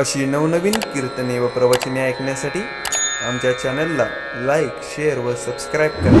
अशी नवनवीन कीर्तने व प्रवचने ऐकण्यासाठी आमच्या चॅनलला लाईक शेअर व सबस्क्राईब करा.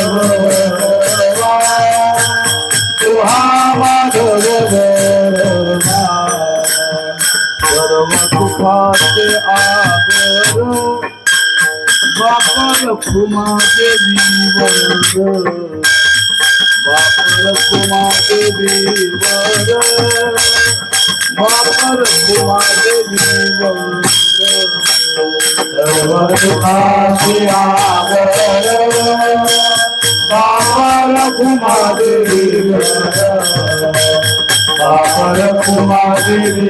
কুফাতে আদর, বাপর কুমা দেবী বর বাপর কুমা দেবী বর বাপর কুমা দেবী বর কুফাতে আদর, বাপর কুমা দেবী বাপর কুমা দেবী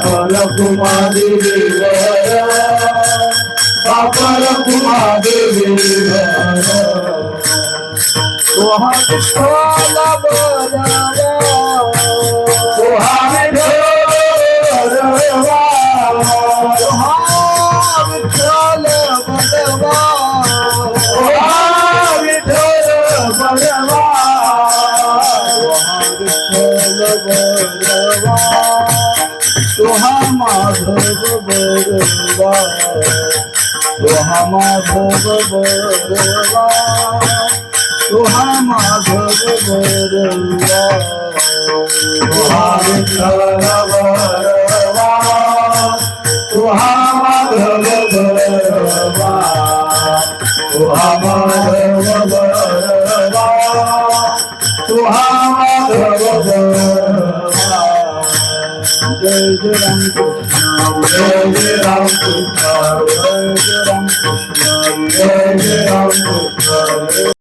పాపల కుమారి పాపల కుమారి తుహాల బోలా तुहा Madhav Barwa तुहा Madhav Barwa तुहा Madhav Barwa तुहा Madhav Barwa तुहा Madhav Hare Ram Krishna Hare Ram Krishna Ram Krishna Ram Krishna